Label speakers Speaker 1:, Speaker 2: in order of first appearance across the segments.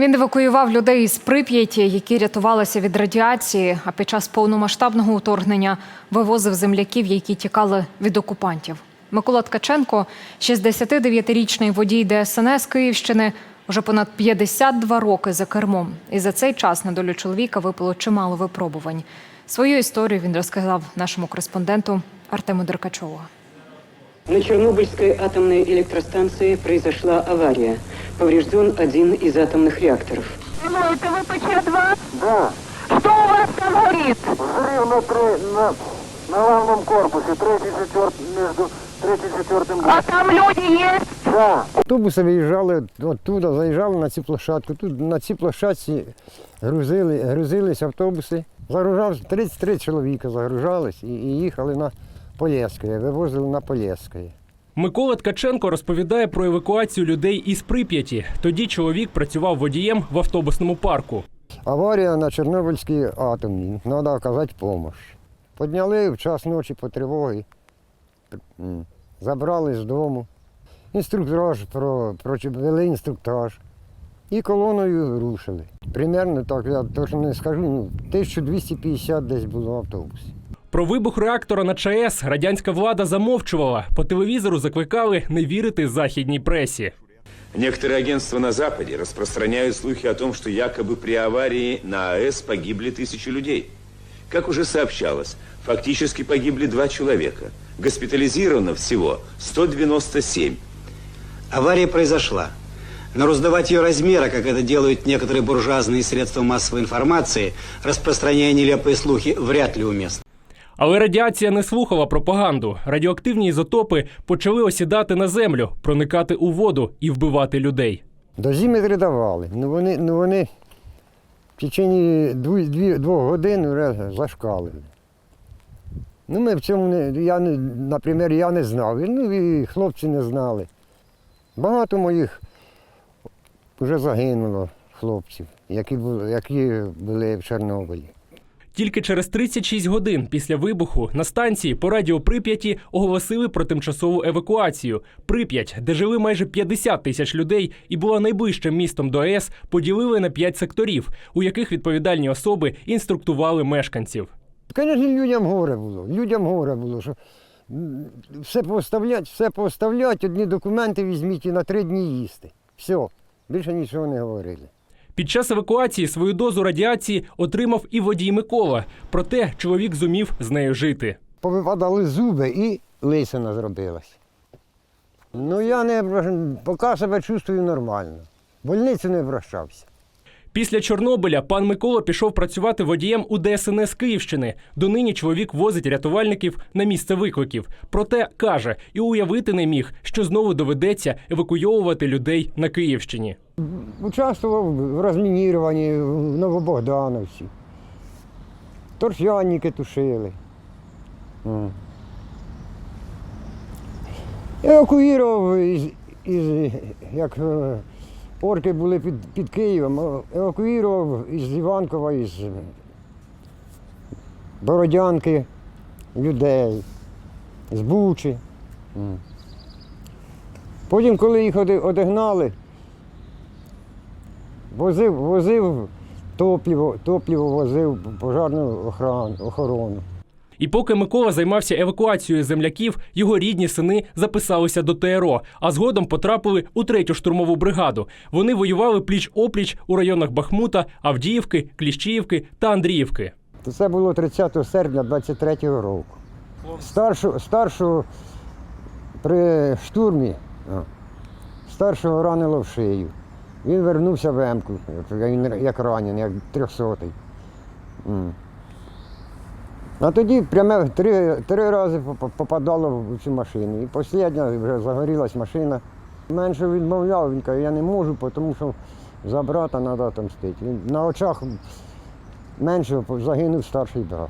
Speaker 1: Він евакуював людей із Прип'яті, які рятувалися від радіації, а під час повномасштабного вторгнення вивозив земляків, які тікали від окупантів. Микола Ткаченко, 69-річний водій ДСНС Київщини, вже понад 52 роки за кермом. І за цей час на долю чоловіка випало чимало випробувань. Свою історію він розказав нашому кореспонденту Артему Деркачову.
Speaker 2: На Чернобыльской атомной электростанции произошла авария. Поврежден один из атомных реакторов.
Speaker 3: Ну, это ВПЧ-2? Да. Что у вас там горит?
Speaker 4: Взрыв на, тре- на, на главном корпусе, третий, четвертый, между третьим и четвертым
Speaker 3: А там люди есть?
Speaker 4: Да. Автобуси виїжджали оттуда, заїжджали на цю площадку. Тут на цій площадці грузили, грузились автобуси. Загружався 33 чоловіка загружались і, і їхали на Полєське, вивозили на Полєське.
Speaker 5: Микола Ткаченко розповідає про евакуацію людей із Прип'яті. Тоді чоловік працював водієм в автобусному парку.
Speaker 4: Аварія на Чорнобильській атомній. Треба оказати допомогу. Підняли в час ночі по тривогі, забрали з дому. Інструктаж про, про вели інструктаж. І колоною рушили. Примерно так, я точно не скажу, ну, 1250 десь було автобусів.
Speaker 5: Про вибух реактора на ЧАЕС радянська влада замовчувала. По телевізору закликали не вірити західній пресі.
Speaker 6: Некоторые агентства на Западе распространяют слухи о том, что якобы при аварии на АЭС погибли тысячи людей. Как уже сообщалось, фактически погибли два человека. Госпитализировано всего 197.
Speaker 7: Авария произошла. Но раздавать ее размера, как это делают некоторые буржуазные средства массовой информации, распространяя нелепые слухи, вряд ли уместно.
Speaker 5: Але радіація не слухала пропаганду. Радіоактивні ізотопи почали осідати на землю, проникати у воду і вбивати людей.
Speaker 4: Дозіметри давали. Ну вони, ну вони в дві, двох годин вже зашкалили. Ну, ми в цьому не, я, не- наприклад, я не знав, ну і хлопці не знали. Багато моїх вже загинуло хлопців, які були, які були в Чорнобилі.
Speaker 5: Тільки через 36 годин після вибуху на станції по радіо Прип'яті оголосили про тимчасову евакуацію. Прип'ять, де жили майже 50 тисяч людей і була найближчим містом до АЕС, поділили на 5 секторів, у яких відповідальні особи інструктували мешканців.
Speaker 4: Звісно, людям горе було. Людям горе було, що все поставлять, все поставлять, одні документи візьміть і на три дні їсти. Все, більше нічого не говорили.
Speaker 5: Під час евакуації свою дозу радіації отримав і водій Микола. Проте чоловік зумів з нею жити.
Speaker 4: Повипадали зуби і лисина зробилась. Ну я не поки себе чувствую нормально. Больницю не обращався.
Speaker 5: Після Чорнобиля пан Микола пішов працювати водієм у ДСНС Київщини. Донині чоловік возить рятувальників на місце викликів. Проте каже, і уявити не міг, що знову доведеться евакуйовувати людей на Київщині.
Speaker 4: Участвував в розмініруванні в Новобогдановці. Торфяники тушили. Евакуював із, із як е, орки були під, під Києвом, е, евакуював із Іванкова, із Бородянки людей, з Бучі. Потім, коли їх одігнали, Возив, возив топливо, топливо возив пожарну охрану, охорону.
Speaker 5: І поки Микола займався евакуацією земляків, його рідні сини записалися до ТРО, а згодом потрапили у третю штурмову бригаду. Вони воювали пліч опліч у районах Бахмута, Авдіївки, Кліщіївки та Андріївки.
Speaker 4: Це було 30 серпня 23-го року. Старшу, старшу при штурмі, старшого ранило в шию. Він вернувся в Емку, як- ранений, як трьохсотий. А тоді пряме три, три рази попадало в цю машину. І остання вже загорілась машина. Менше відмовляв, він каже, я не можу, тому що за брата треба отомстити. Він на очах менше загинув старший брат.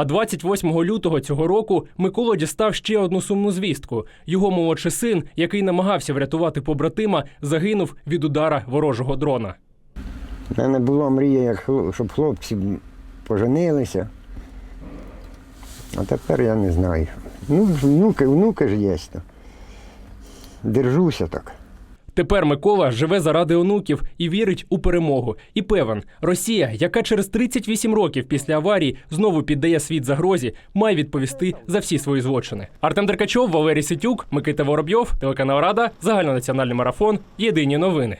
Speaker 5: А 28 лютого цього року Микола дістав ще одну сумну звістку. Його молодший син, який намагався врятувати побратима, загинув від удара ворожого дрона.
Speaker 4: У мене була мрія, щоб хлопці поженилися. А тепер я не знаю. Ну, внуки, внуки ж є. Держуся так.
Speaker 5: Тепер Микола живе заради онуків і вірить у перемогу. І певен, Росія, яка через 38 років після аварії знову піддає світ загрозі, має відповісти за всі свої злочини. Артем Деркачов, Валерій Ситюк, Микита Воробйов, телеканал Рада, загальнонаціональний марафон. Єдині новини.